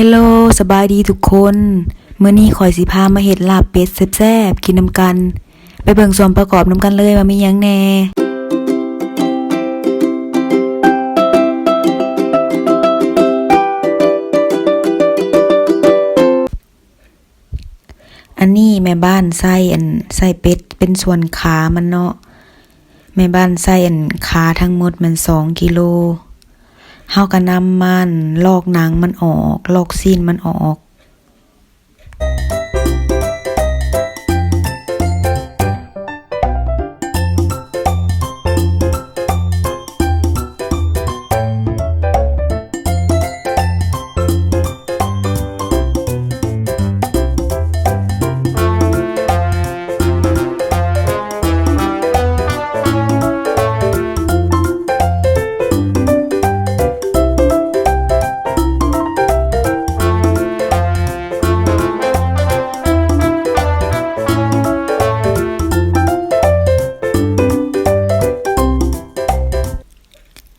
ฮลโหลสบายดีทุกคนเมื้อนี้ข่อยสิพามาเฮ็ดลาบเป็ดแซ่บๆกินน้ำกัน ไปเบิ่งส่วนประกอบน้ำกันเลยว่ามียังแน่อันนี้แม่บ้านใส่อันใส่เป็ดเป็นส่วนขามันเนาะแม่บ้านใส่อันขาทั้งหมดมันสองกิโล เฮาก็นำมัน ลอกหนังมันออก ลอกซีนมันออก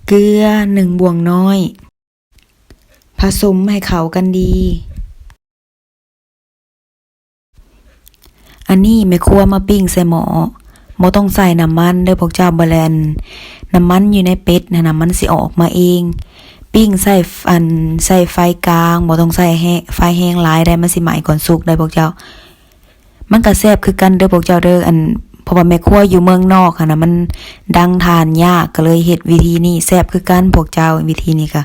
เกลือหนึ่งบวงน้อย ผสมให้เข้ากันดี อันนี้แม่ครัวมาปิ้งใส่หมอบ่ต้องใส่น้ำมันเด้อพวกเจ้าบ่แลนน้ำมันอยู่ในเป็ดนะน้ำมันสิออกมาเอง ปิ้งใส่อันใส่ไฟกลางบ่ต้องใส่แห้ไฟแห้งหลายได้มันสิไหมก่อนสุกได้พวกเจ้า มันก็แซ่บคือกันเด้อพวกเจ้าเด้ออัน เพราะว่าแม่ครัวอยู่เมืองนอกค่ะนะมันดังทานยากก็เลยเฮ็ดวิธีนี้แซ่บคือกันพวกเจ้าวิธีนี้ค่ะ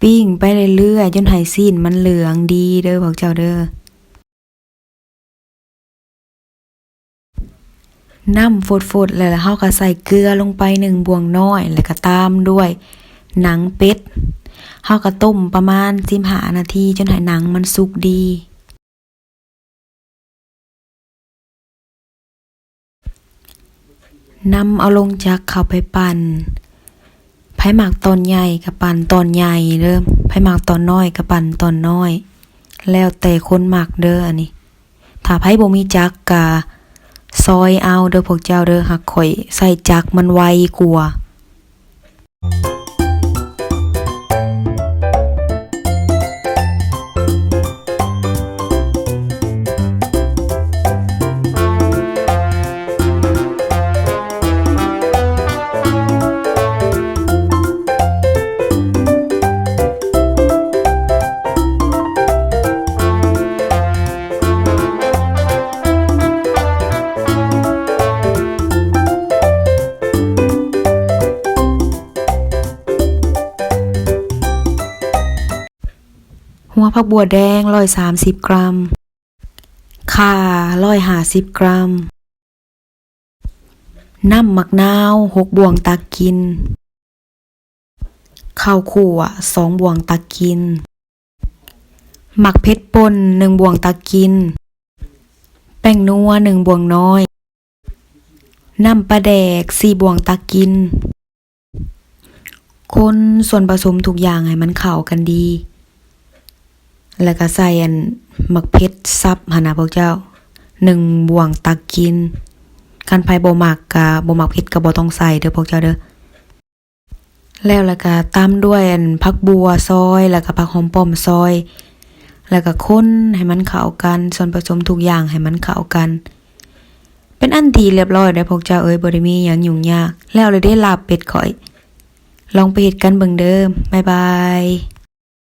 ปิ้งไปเรื่อยๆจนไหซีนมันเหลืองดีเด้อพวกเจ้าเด้อน้ำฟดๆแล้วเฮาก็ใส่เกลือลงไปหนึ่งบวงน้อย แล้วก็ตามด้วย หนังเป็ดเฮาก็ต้มประมาณ15นาที จนให้หนังมันสุกดี นำเอาลงจากเขาไปปั่นไผหมากตอนใหญ่กับปั่นตอนใหญ่เด้อไผหมากตอนน้อยกับปั่นตอนน้อย แล้วแต่คนหมักเด้ออันนี้ถ้าไผบ่มีจักกะซอยเอาเด้อพวกเจ้าเด้อหักข่อย ใส่จักมันไวกว่า หัวผักบัวแดงร้อยสามสิบกรัมข่าร้อยห้าสิบกรัม น้ำมักนาวหกบวงตักกิน ข้าวคั่วสองบวงตักกิน หมักเพชรป่นหนึ่งบวงตักกิน แป้งนัวหนึ่งบวงน้อย น้ำปลาแดกสี่บวงตักกิน คนส่วนผสมทุกอย่างให้มันเข้ากันดี แล้วก็ใส่อันหมักเพชรซับหนนะพวกเจ้าหนึ่งบ่วงตักกินคันไผบ่มักกะบ่มักเผ็ดก็บ่ต้องใส่เด้อพวกเจ้าเด้อแล้วแล้วก็ตามด้วยอันผักบัวซอย แล้วก็ผักหอมป้อมซอย แล้วก็คนให้มันเข้ากัน ส่วนผสมทุกอย่างให้มันเข้ากัน เป็นอันทีเรียบร้อยได้อพวกเจ้าเอ้ยบ่ได้มีหยังยุ่งยาก แล้วเลยได้ลาบเป็ดข่อย ลองไปเฮ็ดกันเบิ่งเด้อบ๊ายบาย